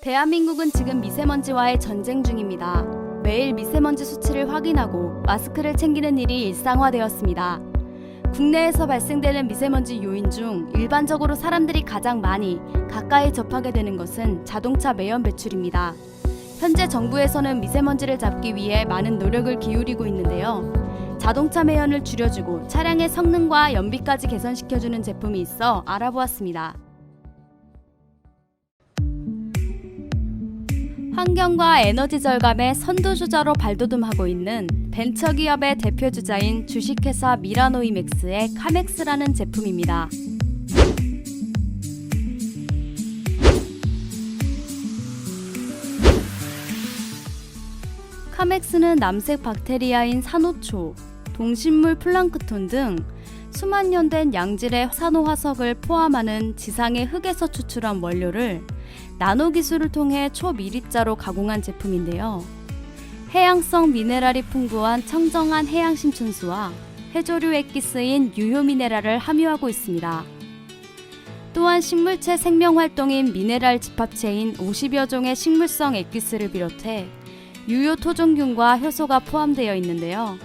대한민국은 지금 미세먼지와의 전쟁 중입니다. 매일 미세먼지 수치를 확인하고 마스크를 챙기는 일이 일상화되었습니다. 국내에서 발생되는 미세먼지 요인 중 일반적으로 사람들이 가장 많이 가까이 접하게 되는 것은 자동차 매연 배출입니다. 현재 정부에서는 미세먼지를 잡기 위해 많은 노력을 기울이고 있는데요. 자동차 매연을 줄여주고 차량의 성능과 연비까지 개선시켜주는 제품이 있어 알아보았습니다. 환경과 에너지 절감의 선두주자로 발돋움하고 있는 벤처기업의 대표주자인 주식회사 미라노이맥스의 카맥스라는 제품입니다. 카맥스는 남색 박테리아인 산호초, 동식물 플랑크톤 등 수만 년 된 양질의 산호화석을 포함하는 지상의 흙에서 추출한 원료를 나노 기술을 통해 초미립자로 가공한 제품인데요. 해양성 미네랄이 풍부한 청정한 해양 심층수와 해조류 액기스인 유효 미네랄을 함유하고 있습니다. 또한 식물체 생명 활동인 미네랄 집합체인 50여 종의 식물성 액기스를 비롯해 유효 토종균과 효소가 포함되어 있는데요.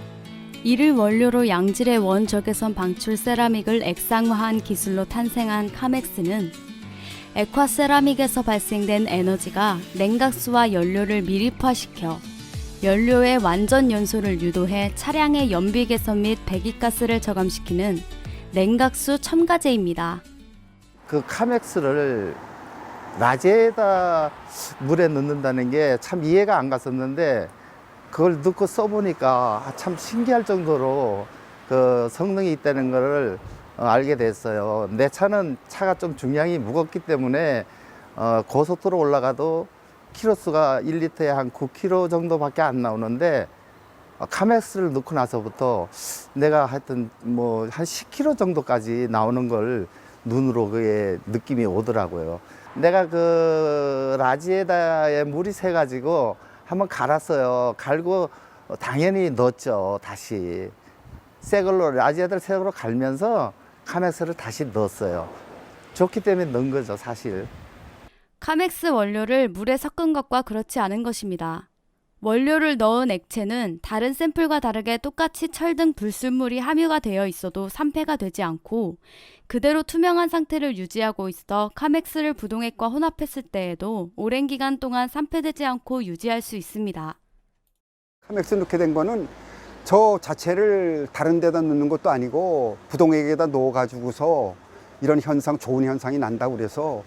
이를 원료로 양질의 원적외선 방출 세라믹을 액상화한 기술로 탄생한 카맥스는 액화세라믹에서 발생된 에너지가 냉각수와 연료를 밀입화시켜 연료의 완전 연소를 유도해 차량의 연비 개선 및 배기가스를 저감시키는 냉각수 첨가제입니다. 그 카맥스를 라제에다 물에 넣는다는 게 참 이해가 안 갔었는데 그걸 넣고 써보니까 아, 참 신기할 정도로 그 성능이 있다는 것을 어, 알게 됐어요. 내 차는 차가 좀 중량이 무겁기 때문에 어, 고속도로 올라가도 키로수가 1리터에 한 9km 정도밖에 안 나오는데 어, 카맥스를 넣고 나서부터 내가 하여튼 뭐 한 10km 정도까지 나오는 걸 눈으로 그게 느낌이 오더라고요. 내가 그 라지에다에 물이 새 가지고 한번 갈았어요. 갈고 당연히 넣었죠. 다시 새 걸로 라지에다를 새 걸로 갈면서 카맥스를 다시 넣었어요. 좋기 때문에 넣은 거죠, 사실. 카맥스 원료를 물에 섞은 것과 그렇지 않은 것입니다. 원료를 넣은 액체는 다른 샘플과 다르게 똑같이 철 등 불순물이 함유가 되어 있어도 산패가 되지 않고 그대로 투명한 상태를 유지하고 있어 카맥스를 부동액과 혼합했을 때에도 오랜 기간 동안 산패되지 않고 유지할 수 있습니다. 카맥스 넣게 된 거는 저 자체를 다른 데다 넣는 것도 아니고 부동액에다 넣어가지고서 이런 현상, 좋은 현상이 난다고 그래서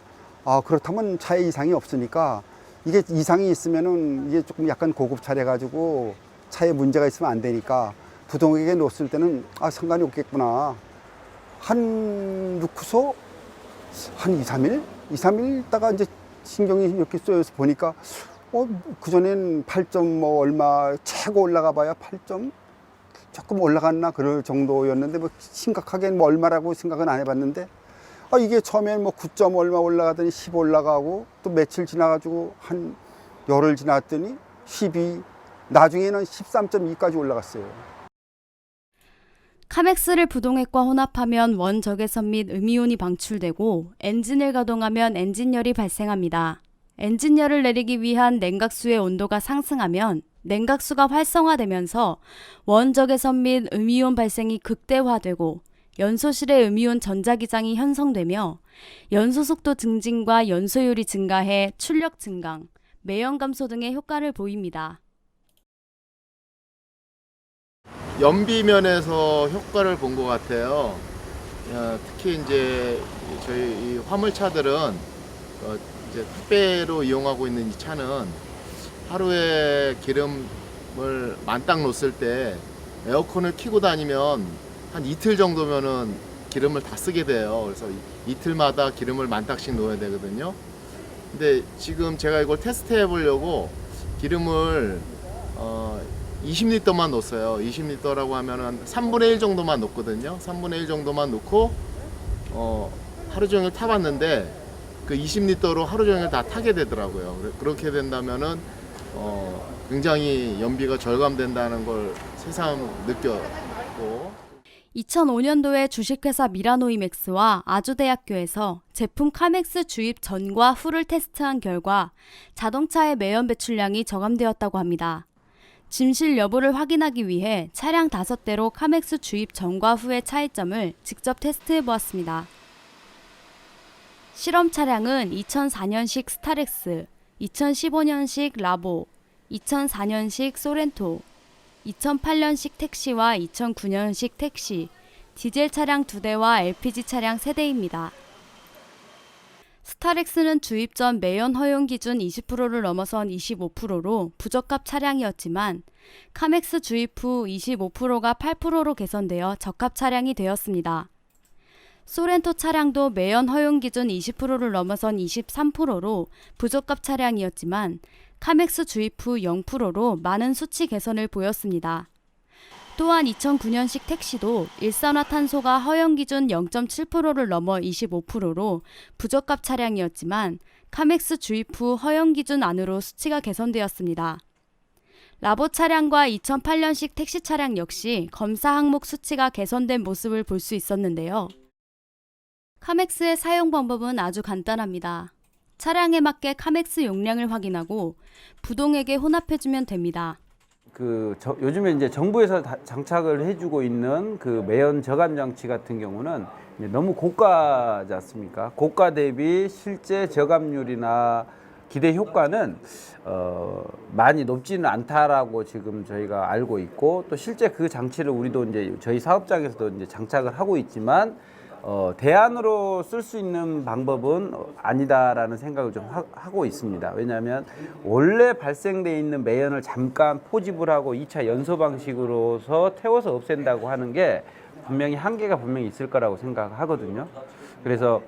아, 그렇다면 차에 이상이 없으니까 이게 이상이 있으면은 이게 조금 약간 고급 차래가지고 차에 문제가 있으면 안 되니까 부동액에 넣었을 때는 아, 상관이 없겠구나. 한 넣고서 한 2, 3일? 2, 3일 있다가 이제 신경이 이렇게 쏘여서 보니까 어, 그전엔 8점 뭐 얼마 최고 올라가 봐야 8점 조금 올라갔나 그럴 정도였는데 뭐 심각하게 뭐 얼마라고 생각은 안 해봤는데 아 이게 처음엔 뭐 9점 얼마 올라가더니 10 올라가고 또 며칠 지나가지고 한 열흘 지났더니 12 나중에는 13.2까지 올라갔어요. 카맥스를 부동액과 혼합하면 원적외선 및 음이온이 방출되고 엔진을 가동하면 엔진열이 발생합니다. 엔진열을 내리기 위한 냉각수의 온도가 상승하면 냉각수가 활성화되면서 원적외선 및 음이온 발생이 극대화되고 연소실의 음이온 전자기장이 형성되며 연소 속도 증진과 연소율이 증가해 출력 증강, 매연 감소 등의 효과를 보입니다. 연비 면에서 효과를 본 것 같아요. 어, 특히 이제 저희 이 화물차들은 어, 이제 택배로 이용하고 있는 이 차는 하루에 기름을 만땅 놓았을 때 에어컨을 켜고 다니면 한 이틀 정도면은 기름을 다 쓰게 돼요. 그래서 이- 이틀마다 기름을 만땅씩 넣어야 되거든요. 근데 지금 제가 이걸 테스트 해 보려고 기름을 어, 20리터만 넣었어요. 20리터라고 하면은 3분의 1 정도만 넣거든요. 3분의 1 정도만 넣고 어, 하루 종일 타봤는데 그 20리터로 하루 종일 다 타게 되더라고요. 그렇게 된다면은 어, 굉장히 연비가 절감된다는 걸 새삼 느꼈고 2005년도에 주식회사 미라노이맥스와 아주대학교에서 제품 카맥스 주입 전과 후를 테스트한 결과 자동차의 매연 배출량이 저감되었다고 합니다. 짐실 여부를 확인하기 위해 차량 5대로 카맥스 주입 전과 후의 차이점을 직접 테스트해 보았습니다. 실험 차량은 2004년식 스타렉스, 2015년식 라보, 2004년식 소렌토, 2008년식 택시와 2009년식 택시, 디젤 차량 2대와 LPG 차량 3대입니다. 스타렉스는 주입 전 매연 허용 기준 20%를 넘어선 25%로 부적합 차량이었지만 카맥스 주입 후 25%가 8%로 개선되어 적합 차량이 되었습니다. 소렌토 차량도 매연 허용 기준 20%를 넘어선 23%로 부적합 차량이었지만 카맥스 주입 후 0%로 많은 수치 개선을 보였습니다. 또한 2009년식 택시도 일산화탄소가 허용 기준 0.7%를 넘어 25%로 부적합 차량이었지만 카맥스 주입 후 허용 기준 안으로 수치가 개선되었습니다. 라보 차량과 2008년식 택시 차량 역시 검사 항목 수치가 개선된 모습을 볼 수 있었는데요. 카맥스의 사용 방법은 아주 간단합니다. 차량에 맞게 카맥스 용량을 확인하고 부동액에 혼합해주면 됩니다. 그 저- 요즘에 이제 정부에서 다- 장착을 해주고 있는 그 매연 저감 장치 같은 경우는 이제 너무 고가지 않습니까? 고가 대비 실제 저감률이나 기대 효과는 어, 많이 높지는 않다라고 지금 저희가 알고 있고 또 실제 그 장치를 우리도 이제 저희 사업장에서도 이제 장착을 하고 있지만 어, 대안으로 쓸 수 있는 방법은 어, 아니다라는 생각을 좀 하, 고 있습니다. 왜냐하면 원래 발생돼 있는 매연을 잠깐 포집을 하고 2차 연소 방식으로서 태워서 없앤다고 하는 게 분명히 한계가 분명히 있을 거라고 생각하거든요. 그래서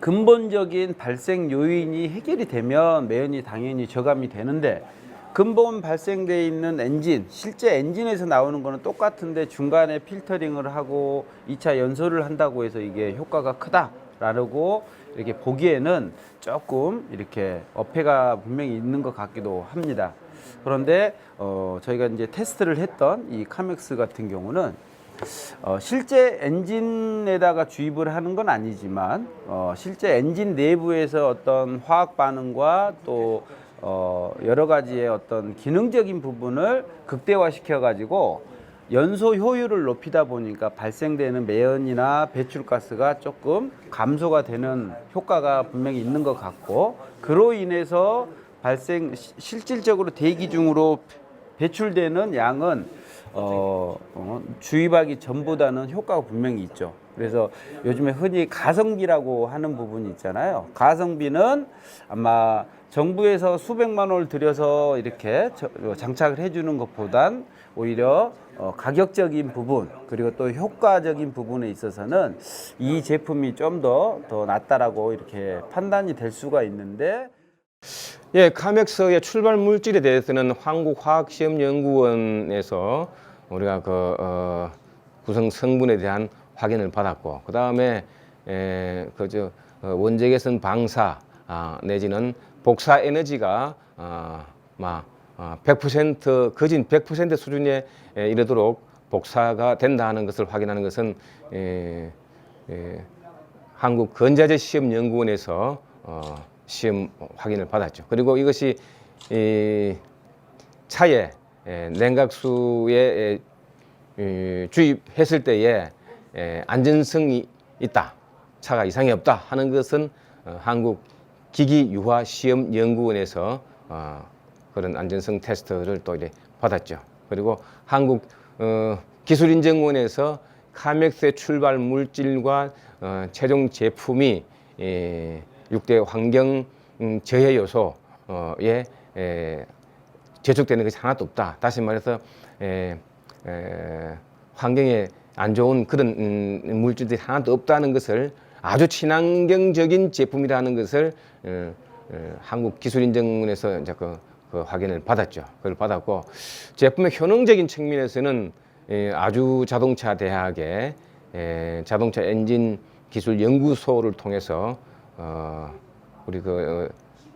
근본적인 발생 요인이 해결이 되면 매연이 당연히 저감이 되는데 근본 발생돼 있는 엔진 실제 엔진에서 나오는 거는 똑같은데 중간에 필터링을 하고 2차 연소를 한다고 해서 이게 효과가 크다라고 이렇게 보기에는 조금 이렇게 어폐가 분명히 있는 것 같기도 합니다. 그런데 어 저희가 이제 테스트를 했던 이 카맥스 같은 경우는 어, 실제 엔진에다가 주입을 하는 건 아니지만 어, 실제 엔진 내부에서 어떤 화학 반응과 또 어, 여러 가지의 어떤 기능적인 부분을 극대화시켜 가지고 연소 효율을 높이다 보니까 발생되는 매연이나 배출가스가 조금 감소가 되는 효과가 분명히 있는 것 같고 그로 인해서 발생 시- 실질적으로 대기 중으로 배출되는 양은 어, 어, 주입하기 전보다는 효과가 분명히 있죠. 그래서 요즘에 흔히 가성비라고 하는 부분이 있잖아요. 가성비는 아마 정부에서 수백만 원을 들여서 이렇게 장착을 해주는 것보단 오히려 어, 가격적인 부분 그리고 또 효과적인 부분에 있어서는 이 제품이 좀 더더 낫다라고 이렇게 판단이 될 수가 있는데 예, 카맥스의 출발 물질에 대해서는 한국화학시험연구원에서 우리가 그 어, 구성 성분에 대한 확인을 받았고 그 다음에 그저 원자 개선 방사 아, 내지는 복사 에너지가 아, 막 아, 100% 거진 100% 수준에 에, 이르도록 복사가 된다는 것을 확인하는 것은 에, 에, 한국 건자재 시험 연구원에서 어, 시험 확인을 받았죠. 그리고 이것이 이 차에 에, 냉각수에 에, 이, 주입했을 때에 에, 안전성이 있다, 차가 이상이 없다 하는 것은 어, 한국 기기 유화 시험 연구원에서 어, 그런 안전성 테스트를 또 이제 받았죠. 그리고 한국 어, 기술 인증원에서 카맥스의 출발 물질과 어, 최종 제품이 에, 6대 환경 음, 저해 요소에 에, 제축되는 것이 하나도 없다. 다시 말해서 에, 에, 환경에 안 좋은 그런 음, 물질들이 하나도 없다는 것을 아주 친환경적인 제품이라는 것을 어, 어, 한국 기술인증원에서 이제 그, 그 확인을 받았죠. 그걸 받았고 제품의 효능적인 측면에서는 에, 아주 자동차 대학의 에, 자동차 엔진 기술 연구소를 통해서 어, 우리 그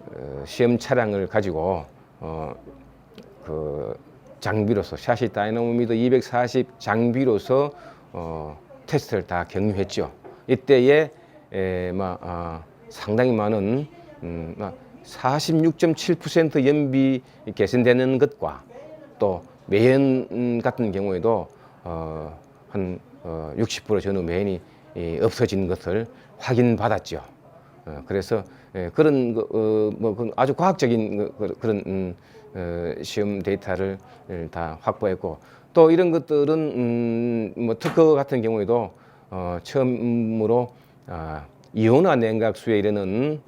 어, 시험 차량을 가지고 어, 그 장비로서 샤시 다이나모미터 240 장비로서 어, 테스트를 다 격려했죠. 이때에 에, 막, 아, 상당히 많은 음, 막 46.7% 연비 개선되는 것과 또 매연 같은 경우에도 어, 한 어, 60% 전후 매연이 이, 없어진 것을 확인받았죠. 어, 그래서 예, 그런 거, 어, 뭐 아주 과학적인 그- 그- 그런 음, 어, 시험 데이터를 예, 다 확보했고 또 이런 것들은 음, 뭐 특허 같은 경우에도 어, 처음으로 아, 이온화 냉각수에 이르는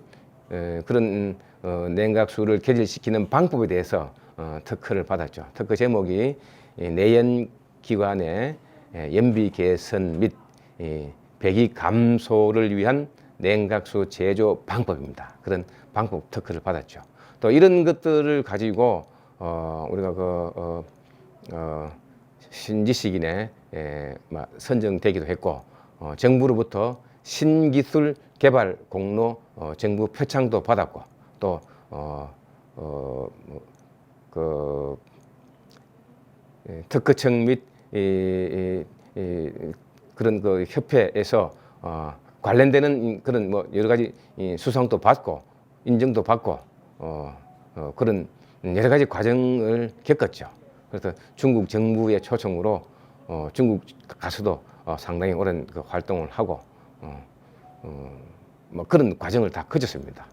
에, 그런 어, 냉각수를 개질시키는 방법에 대해서 어, 특허를 받았죠. 특허 제목이 이 내연 기관의 에, 연비 개선 및 이, 배기 감소를 위한 냉각수 제조 방법입니다. 그런 방법 특허를 받았죠. 또 이런 것들을 가지고 어, 우리가 그 어, 어, 신지식인에 에, 막 선정되기도 했고 어, 정부로부터 신기술 개발 공로 어, 정부 표창도 받았고 또 어, 어, 뭐, 그 예, 특허청 및 이, 이, 이, 그런 그 협회에서 어, 관련되는 그런 뭐 여러 가지 이 수상도 받고 인정도 받고 어, 어, 그런 여러 가지 과정을 겪었죠. 그래서 중국 정부의 초청으로 어, 중국 가서도 어, 상당히 오랜 그 활동을 하고 어, 어, 뭐 그런 과정을 다 거쳤습니다.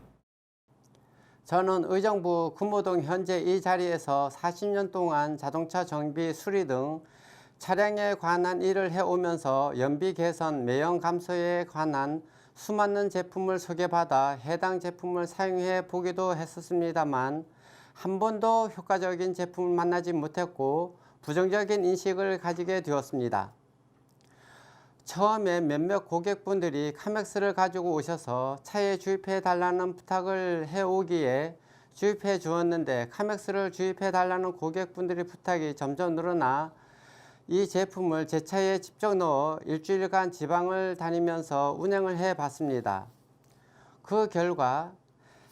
저는 의정부 금호동 현재 이 자리에서 40년 동안 자동차 정비 수리 등 차량에 관한 일을 해오면서 연비 개선, 매연 감소에 관한 수많은 제품을 소개받아 해당 제품을 사용해 보기도 했었습니다만 한 번도 효과적인 제품을 만나지 못했고 부정적인 인식을 가지게 되었습니다. 처음에 몇몇 고객분들이 카맥스를 가지고 오셔서 차에 주입해 달라는 부탁을 해오기에 주입해 주었는데 카맥스를 주입해 달라는 고객분들의 부탁이 점점 늘어나 이 제품을 제 차에 직접 넣어 일주일간 지방을 다니면서 운행을 해 봤습니다. 그 결과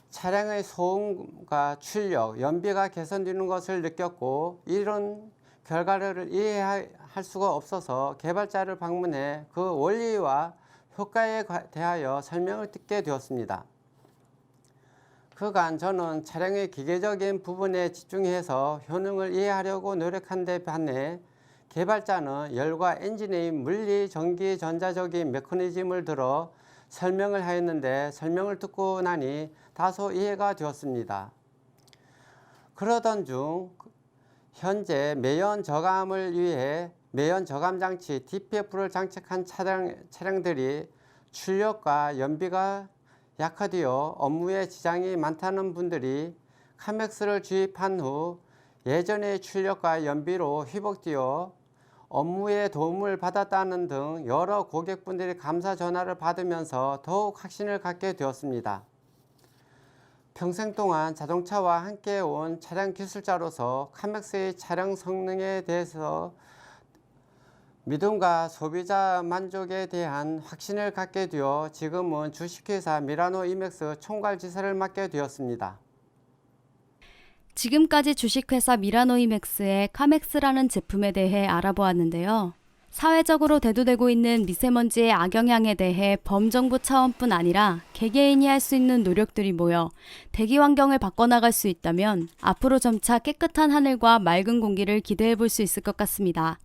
차량의 소음과 출력, 연비가 개선되는 것을 느꼈고 이런 결과를 이해할 수가 없어서 개발자를 방문해 그 원리와 효과에 과- 대하여 설명을 듣게 되었습니다. 그간 저는 차량의 기계적인 부분에 집중해서 효능을 이해하려고 노력한 데 반해 개발자는 열과 엔진의 물리, 전기, 전자적인 메커니즘을 들어 설명을 하였는데 설명을 듣고 나니 다소 이해가 되었습니다. 그러던 중 현재 매연 저감을 위해 매연 저감 장치 DPF를 장착한 차량, 차량들이 출력과 연비가 약화되어 업무에 지장이 많다는 분들이 카맥스를 주입한 후 예전의 출력과 연비로 회복되어 업무에 도움을 받았다는 등 여러 고객분들의 감사 전화를 받으면서 더욱 확신을 갖게 되었습니다. 평생 동안 자동차와 함께 온 차량 기술자로서 카맥스의 차량 성능에 대해서 믿음과 소비자 만족에 대한 확신을 갖게 되어 지금은 주식회사 미라노 이맥스 총괄지사를 맡게 되었습니다. 지금까지 주식회사 미라노이맥스의 카맥스라는 제품에 대해 알아보았는데요. 사회적으로 대두되고 있는 미세먼지의 악영향에 대해 범정부 차원뿐 아니라 개개인이 할 수 있는 노력들이 모여 대기 환경을 바꿔나갈 수 있다면 앞으로 점차 깨끗한 하늘과 맑은 공기를 기대해 볼 수 있을 것 같습니다.